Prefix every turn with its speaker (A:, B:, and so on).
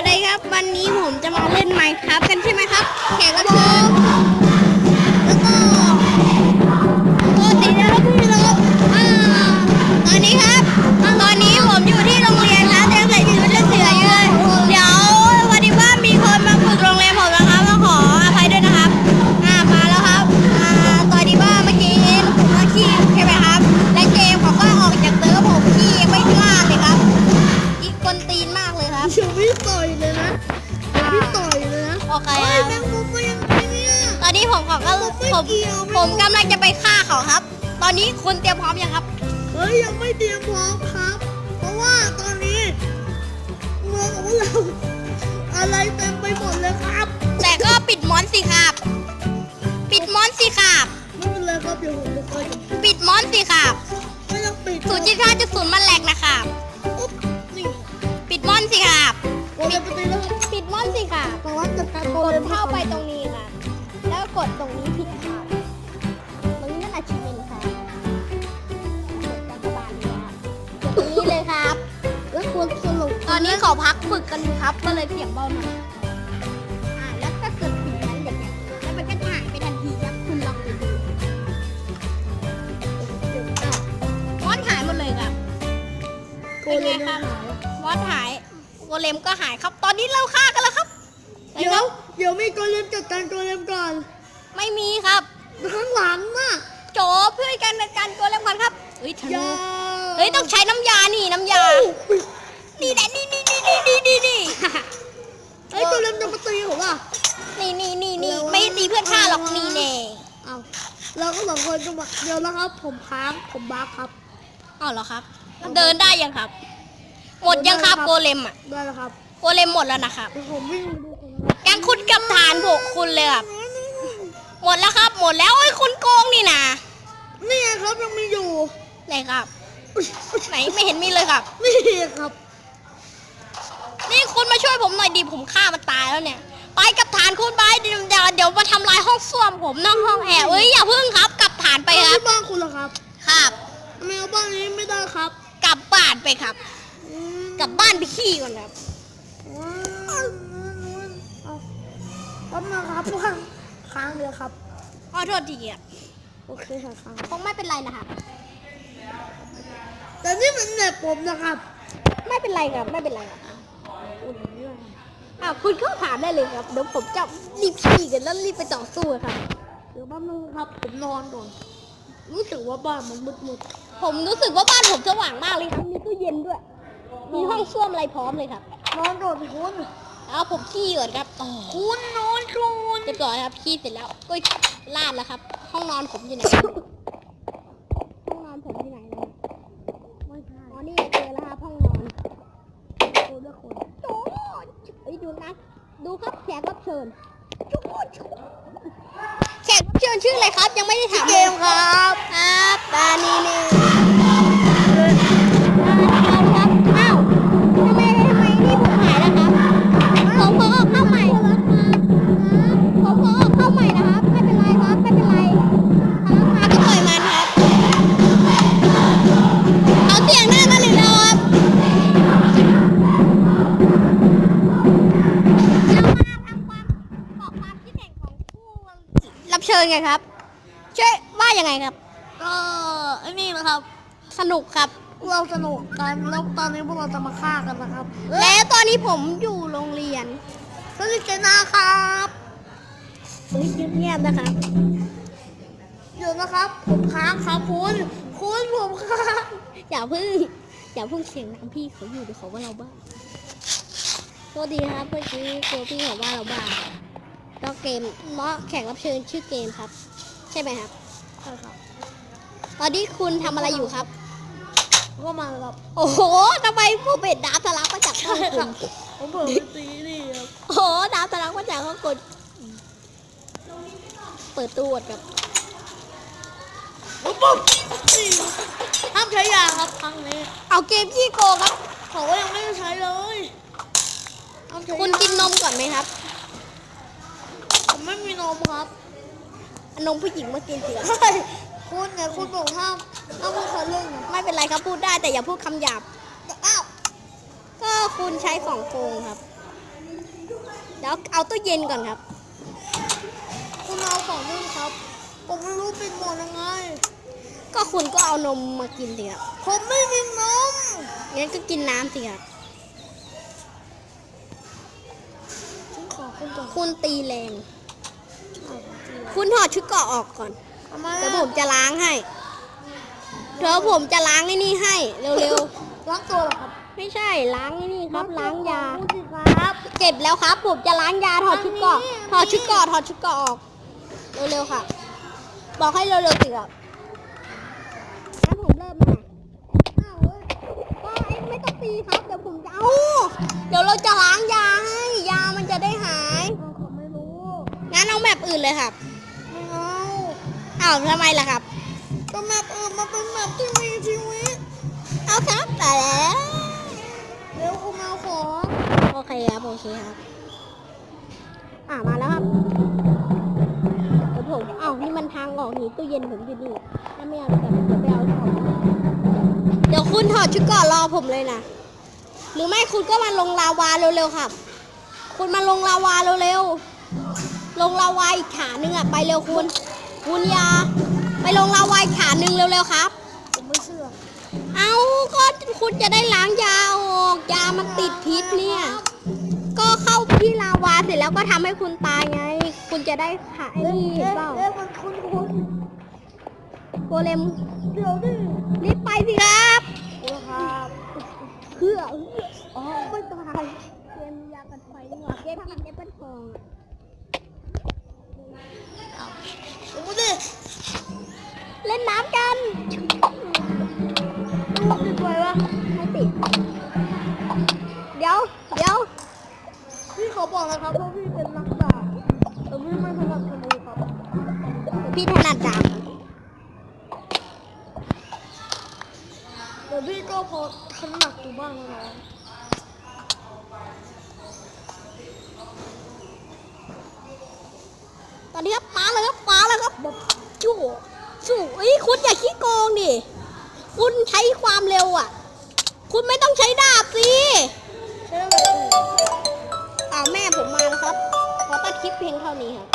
A: วัสดีครับ วันนี้ผมจะมาเล่นไมค์ครับกันใช่ไหมครับแขกรับเชิญแล้วก็ก็สีนะครับพี่นะครับอ่าตอนนี้ครับตอนนี้ โอเคเฮ้ค
B: ย
A: รับ
B: แมงมุมมายังไงเนี่ย
A: ตอนนี้ผมขอก็
B: ผมไม่
A: ผม
B: เกี่ยวไม่
A: ผมกำลังจะไปฆ่าเขาครับ ตอนนี้คุณเตรียมพร้อมยังครับ
B: เฮ้ยยังไม่เตรียมพร้อมครับ เพราะว่าตอนนี้เมืองของเรา อะไรเต็มไปหมดเลยครับ
A: แต่ก็ปิดมอนสิครับ ปิดมอนสิครับ
B: ไม่เป็นไรครับเดี๋ยวผมจะคอยดู
A: ปิดมอนสิครับ
B: ไม่ต้องปิด
A: ศูนย์จุดห้าจุดศูนย์มันแหลกนะครับ
B: อุ๊บนี่
A: ปิดมอนสิครับ
B: โอเลมจะตีแล้ว
A: ด
B: การโอก
A: ด
B: เลม
A: เข้าไปตรงนี้ครับแล้วกดตรงนี้ผิดครับตรงนี้นั่นอาชีพเป็นครับกดกากบาทนี้ครับกดตรงนี้เลยครับ
B: แล้วควรสรุป
A: ตอนนี้เขาพักฝึกกันอยู่ครับ ก็เลยเสียงเบาหน่อยอ่าแล้วก็เกิดสิ่งนั้นอย่างนี้แล้วมันก็หายไปทันทีครับคุณลองดูดูอ้าวมอสหายหมดเลยครับ
B: โกเลมหาย
A: มอสหายโกเลมก็หายครับ ตอนนี้เราฆ่ากันแล้วครับ
B: เดี๋ยวเดี๋ยวมีโกเลมจัดการโกเลมก่อน
A: ไม่มีครับ
B: ข้างหลังน่ะ
A: โจเพื่อนกันในการโกเลมก่อนครับเฮ้ยทะ
B: อยา
A: ลุเฮ้ยต้องใช้น้ำยานี่น้ำยานี่แหละนี่นี่นี่นี่นี่นี่
B: ไอ้ยโกเลมจะมาตีผมอะ
A: นี่นี่นี่นี่ไม่ตีเพื่อนฆ่าหรอกนี่แน่
B: เอาเราก็สองคนก็มาเดี๋ยวนะครับ ผมค้างผมบักครับ
A: อ้าวเหรอครับ เดินได้ยังครับ หมดยังครับโกเลมอะ
B: ได้แล้วครับ
A: โกเลมหมดแล้วนะครับ
B: เดี๋ยวผมวิ่ง
A: กงคุณกับฐานพวกคุณเลยครับ หมดแล้วครับ หมดแล้วโอ้ยคุณโกงนี่นะ
B: นี่ไงครับยังมีอยู่
A: ไหนครับ ไหนไม่เห็นมีเลยครับ
B: นี่ครับ
A: นี่คุณมาช่วยผมหน่อยดิผมฆ่ามันตายแล้วเนี่ย ไปกับฐานคุณไปเดี๋ยวเดี๋ยวเดี๋ยวมาทำลายห้องส้วมผมนอกห้องแอร์เอ้ยอย่าพึ่งครับกลับฐานไป
B: ไป
A: ค
B: ค
A: รั
B: รั
A: บบ
B: บ้านคุณเหรอครับ
A: ครับ
B: ทำไมเอาบ้านนี้ไม่ได้ครับ
A: กลับบ้านไปครับ
B: อืม
A: กลับบ้านไปขี้ก่อนครับ
B: ว้าวเอา แป๊บนึงครับว่างค้างเดียวครับ
A: ขอโทษทีอะ
B: โอเคค่ะค้าง
A: คงไม่เป็นไรนะครับ
B: แต่นี่มันเน็ตผมนะครับ
A: ไม่เป็นไรครับไม่เป็นไรครับอ้าวคุณเข้าฐานได้เลยครับเดี๋ยวผมจะรีบขี่กันแล้วรีบไปต่อสู้ครับ
B: เดี๋ยวแป๊บนึงครับผมนอนก่อนรู้สึกว่าบ้านมันมืดมืด
A: ผมรู้สึกว่าบ้านผมสว่างมากเลยครับมีตู้เย็นด้วย มีห้องส้วมอะไรพร้อมเลยครับ
B: ๆนอนก่อนสิคุณ
A: เอาผมขี้ก่อนครับอ๋อ
B: คุณนอนก่อน
A: เรียบร้อยครับขี้เสร็จแล้วก็ลาดแล้วครับ ห้องนอนผมอยู่ไหนห้องนอนผมอยู่ไหนนะ
B: ไม่ใช่
A: อ๋อนี่เจอแล้วครับห้องนอน
B: คุณละคน
A: โอ้เอ้ยดูนะดูครับแขกรับเชิญแขกรับเชิญชื่ออะไรครับ ยังไม่ได้ถาม
B: เกมครับ
A: ครับตานีนี่ ชิญไงครับช่วยว่ายังไงครับ
B: ก็ไอ้นี่นะครับ
A: สนุกครับ
B: เราสนุกกันแล้วตอนนี้พวกเราจะมาฆ่ากันนะครับ
A: แล้วตอนนี้ผมอยู่โรงเรียน
B: สวัสดีเจนาครับ
A: เฮ้ยเงียบๆนะครับ
B: เดี๋ยวนะครับ ผมค้างครับคุณคุณผมค้าง
A: อย่าเพึ่งอย่าเพึ่งเสียงดังพี่เขาอยู่เดี๋ยวเขาว่าเราบ้าสวัสดีครับเมื่อกี้ตัวพี่เขาว่าเราบ้า ก็เกมเมาะแขกรับเชิญชื่อเกมครับ ใช่ไหมครับ
B: ใช่ครับ
A: ตอนนี้คุณทำอะไรอยู่ครับ
B: ก็มาแล้วครับ
A: โอ้โหทำไมผู้เป็นดาบสลักมาจากห้อง
B: ใช่ค
A: คุ
B: รับ
A: ณ
B: ผมเปิดไปตีนี่ครับ
A: โอ้โหดาวตารางมาจากห้องกดเปิดตู้กับ
B: ปุ๊บปุ๊บนี่ห้ามใช้ยาครับครั้งนี้
A: เอาเกมขี้โกงครับ
B: เขาก็ยังไม่ได้ใช้เลยห้ามใช้ยา
A: คุณกินนมก่อนไหมครับ
B: ผมไม่มีนมครับ
A: นมผู้หญิงมากินสิคุ
B: ณไงคุณบอกห้ามห้ามพูดเขาเรื่อง
A: ไม่เป็นไรครับพูดได้แต่อย่าพูดคำหยาบ
B: อ้าว
A: ก็คุณใช้ของโกงครับเดี๋ยวเอาตู้เย็นก่อนครับ
B: คุณเอาของนึ่งครับ ผมไม่รู้ปิดหมดยังไง
A: ก็คุณก็เอานมมากินสิครับ
B: ผมไม่มีนม
A: งั้นก็กินน้ำสิครับ
B: ฉันขอคุณก่อน
A: คุณตีแรง คุณถอดชุดเกราะออกก่อน
B: ทำไม
A: เดี๋ยว
B: อะ
A: ผมจะล้างให้ เดี๋ยวผมจะล้างไอ้นี่ให้เร็ว
B: ล้างตัวเหรอครับ
A: ๆ ไม่ใช่ล้างไอ้นี่ครับล้างยา
B: พูดสิครับ
A: เจ็บแล้วครับ ผมจะล้างยาถอดชุดเกราะ
B: อันนี้
A: ถอดชุดเกราะถอดชุดเกราะออก เร็วๆค่ะ บอกให้เร็วๆสิครับงั้นผมเริ่มมาอ้าวเว้ยก็เอ็งไม่ต้องตีครับ เดี๋ยวผมจะเอา เดี๋ยวเราจะล้างยาให้ ยามันจะได้หาย
B: เอาผมไม่รู้
A: งั้นเอาแบบอื่นเลยครับ
B: ไม่เอา
A: อ้าวทำไมล่ะครับ
B: ก็แมปอื่นมาเป็นแมปที่มีชีวิต
A: เอาครับแต่แล้ว
B: เดี๋ยวคุณเอาของ
A: โอเคครับโอเคครับ อ่ามาแล้วครับเดี๋ยวผมเอ้านี่มันทางออกนี่ตู้เย็นผมอยู่นี่ถ้าไม่เอาแต่เดี๋ยวไปเอาของเดี๋ยวคุณถอดชุดเก่อนรอผมเลยนะหรือไม่คุณก็มาลงลาวาเร็วๆครับ คุณมาลงลาวาเร็วๆลงลาวาอีกฐานหนึ่งอะไปเร็วคุณ คุณอยาไปลงลาวาอีกฐานหนึ่งเร็วๆครับ
B: ผมไม่เชื่อ
A: เอาก็คุณจะได้ล้างยาออกยามันติดพิษเนี่ย ก็เข้าที่ลาวาเสร็จแล้วก็ทำให้คุณตายไง คุณจะได้ขายนี่เห็นเปล่า
B: เอ๊ะมันคุ้นคุ้น
A: โกเลม
B: ๆเดี๋ยวดิ
A: รีบไปสิครับ
B: โอ้ครับ
A: เพื่อ
B: อ๋อไม่ตาย
A: เกมยากันไฟดีกว่าเกมกินแอปเปิลทองอะ
B: ดูดิ
A: เล่นน้ำกัน
B: ดูดิไปวะ
A: ให้ติด เดี๋ยว เดี๋ยว
B: พี่เขาบอกนะครับว่าพี่เป็นนักดาบแต่พี่ไม่ถนัดธนูครับ
A: พี่ถนัดดาบ
B: แต่พี่ก็พอถนัดอยู่บ้างนะ
A: ตอนนี้ครับป้าเลยครับป้าแล้วครับแบบจู่ สูงอ้ยคุณอย่าขี้โกงดิ คุณใช้ความเร็วอะ คุณไม่ต้องใช้ดาบสิ
B: ใช่ไหมอื่น
A: อ่าแม่ผมมาแล้วครับ ขอตัดคลิปเพียงเท่านี้ครับ